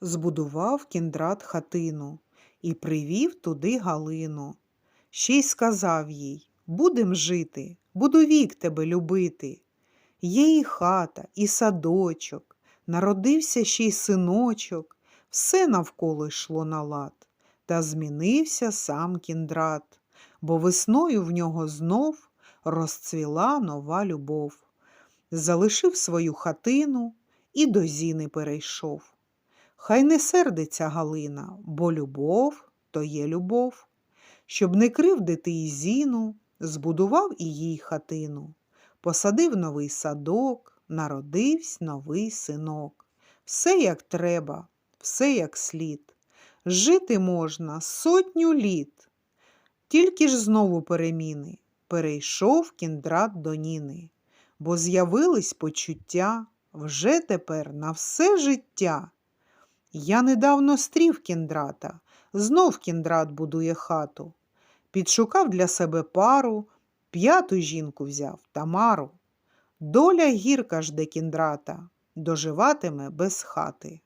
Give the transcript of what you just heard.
збудував кіндрат хатину і привів туди Галину. Ще й сказав їй Будем жити, буду вік тебе любити. Є і хата, і садочок, народився ще й синочок, все навколо йшло на лад. Та змінився сам кіндрат, бо весною в нього знов розцвіла нова любов. Залишив свою хатину і до Зіни перейшов. Хай не сердиться Галина, бо любов то є любов. Щоб не кривдити і Зіну, збудував і їй хатину, посадив новий садок, народився новий синок. Все як треба, все як слід. Жити можна сотню літ. Тільки ж знову переміни перейшов кіндрат до Ніни, бо з'явились почуття вже тепер на все життя. Я недавно стрів кіндрата, знов кіндрат будує хату. Підшукав для себе пару, п'яту жінку взяв Тамару. Доля гірка жде кіндрата, доживатиме без хати.